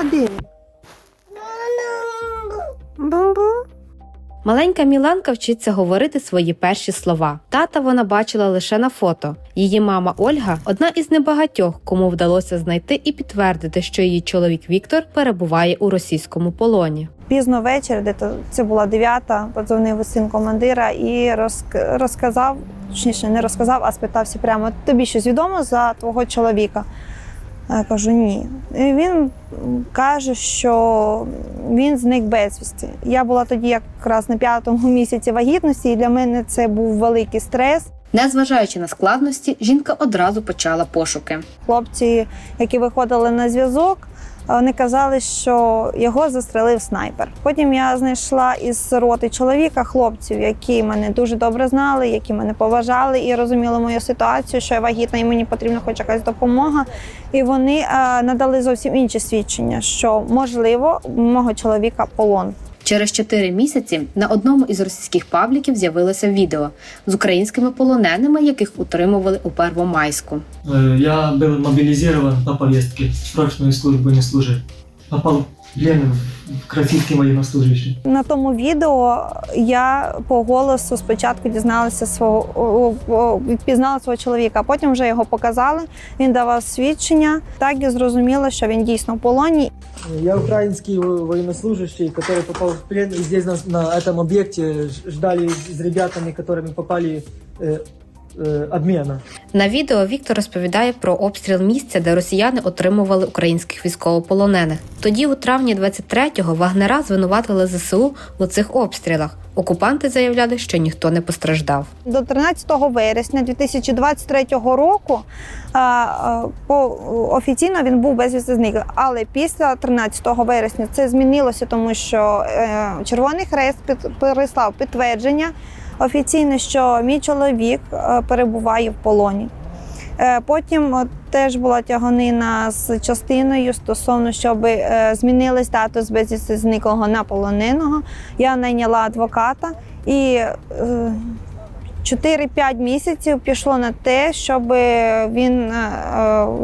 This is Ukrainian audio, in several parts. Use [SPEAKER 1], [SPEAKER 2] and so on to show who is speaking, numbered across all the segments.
[SPEAKER 1] А де? він?
[SPEAKER 2] Маленька Міланка вчиться говорити свої перші слова. Тата вона бачила лише на фото. Її мама Ольга одна із небагатьох, кому вдалося знайти і підтвердити, що її чоловік Віктор перебуває у російському полоні.
[SPEAKER 1] Пізно ввечері, де то це була дев'ята, подзвонив син командира і розк- розказав, точніше, не розказав, а спитався прямо: тобі щось відомо за твого чоловіка? А Я кажу, ні. І він каже, що він зник безвісти. Я була тоді якраз на п'ятому місяці вагітності, і для мене це був великий стрес.
[SPEAKER 2] Незважаючи на складності, жінка одразу почала пошуки.
[SPEAKER 1] Хлопці, які виходили на зв'язок, вони казали, що його застрелив снайпер. Потім я знайшла із роти чоловіка хлопців, які мене дуже добре знали, які мене поважали і розуміли мою ситуацію, що я вагітна і мені потрібна хоч якась допомога. І вони е, надали зовсім інші свідчення, що можливо мого чоловіка полон.
[SPEAKER 2] Через чотири місяці на одному із російських пабліків з'явилося відео з українськими полоненими, яких утримували у Первомайську.
[SPEAKER 3] Э, Я был мобилизирован по повестке срочной службы не служить. Попал в плен к российским военнослужащим.
[SPEAKER 1] На тому відео я по голосу спочатку дізналася свого о, о, впізнала свого чоловіка, а потім вже його показали. Він давав свідчення. Так і зрозуміло, що він дійсно в полоні.
[SPEAKER 4] Я украинский во- военнослужащий, который попал в плен. И здесь на, на этом объекте ж- ждали с ребятами, которыми попали э, э.
[SPEAKER 2] На відео Віктор розповідає про обстріл місця, де росіяни отримували українських військовополонених. Тоді, у травні 23-го, вагнера звинуватили ЗСУ у цих обстрілах. Окупанти заявляли, що ніхто не постраждав.
[SPEAKER 1] До 13 вересня 2023 року а, а, по офіційно він був безвісти зниклий. Але після 13 вересня це змінилося, тому що е, Червоний Хрест під, переслав підтвердження офіційно, що мій чоловік е, перебуває в полоні. Е, Потім от, теж була тяганина з частиною стосовно, щоб е, змінили статус безвісти зниклого на полоненого. Я найняла адвоката і е, 4-5 місяців пішло на те, щоб він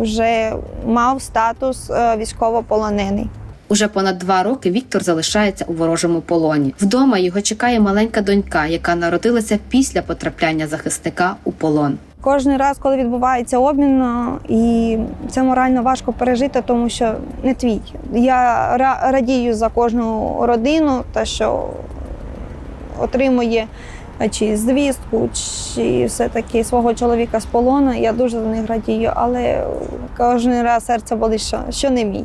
[SPEAKER 1] вже мав статус військовополонений.
[SPEAKER 2] Уже понад два роки Віктор залишається у ворожому полоні. Вдома його чекає маленька донька, яка народилася після потрапляння захисника у полон.
[SPEAKER 1] Кожен раз, коли відбувається обмін, і це морально важко пережити, тому що не твій. Я ра- радію за кожну родину, та що отримує чи звістку, чи все-таки свого чоловіка з полону. Я дуже за них радію, але кожен раз серце болить, що, що не мій.